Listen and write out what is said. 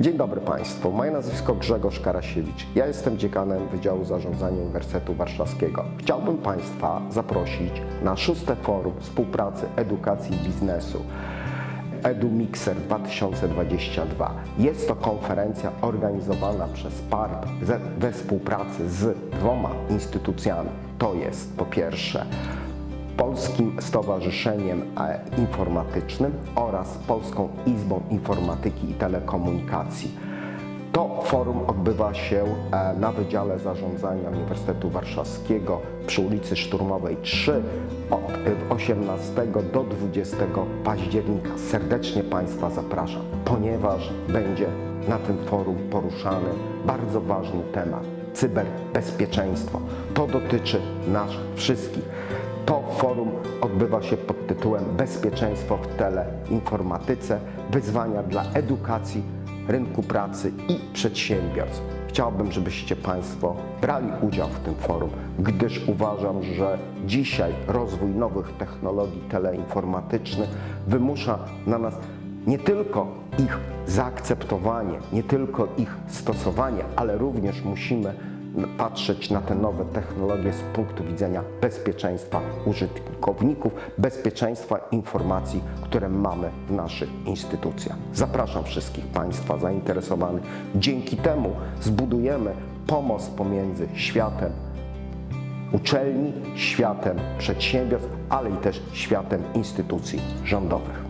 Dzień dobry Państwu, moje nazwisko Grzegorz Karasiewicz. Ja jestem dziekanem Wydziału Zarządzania Uniwersytetu Warszawskiego. Chciałbym Państwa zaprosić na szóste forum współpracy edukacji i biznesu. EduMixer 2022. Jest to konferencja organizowana przez PARP we współpracy z dwoma instytucjami. To jest po pierwsze Polskim Stowarzyszeniem Informatycznym oraz Polską Izbą Informatyki i Telekomunikacji. To forum odbywa się e, na Wydziale Zarządzania Uniwersytetu Warszawskiego przy ulicy Szturmowej 3 od e, 18 do 20 października. Serdecznie Państwa zapraszam, ponieważ będzie na tym forum poruszany bardzo ważny temat cyberbezpieczeństwo. To dotyczy nas wszystkich. To forum odbywa się pod tytułem Bezpieczeństwo w teleinformatyce, wyzwania dla edukacji, rynku pracy i przedsiębiorstw. Chciałbym, żebyście Państwo brali udział w tym forum, gdyż uważam, że dzisiaj rozwój nowych technologii teleinformatycznych wymusza na nas nie tylko ich zaakceptowanie, nie tylko ich stosowanie, ale również musimy patrzeć na te nowe technologie z punktu widzenia bezpieczeństwa użytkowników, bezpieczeństwa informacji, które mamy w naszych instytucjach. Zapraszam wszystkich Państwa zainteresowanych. Dzięki temu zbudujemy pomost pomiędzy światem uczelni, światem przedsiębiorstw, ale i też światem instytucji rządowych.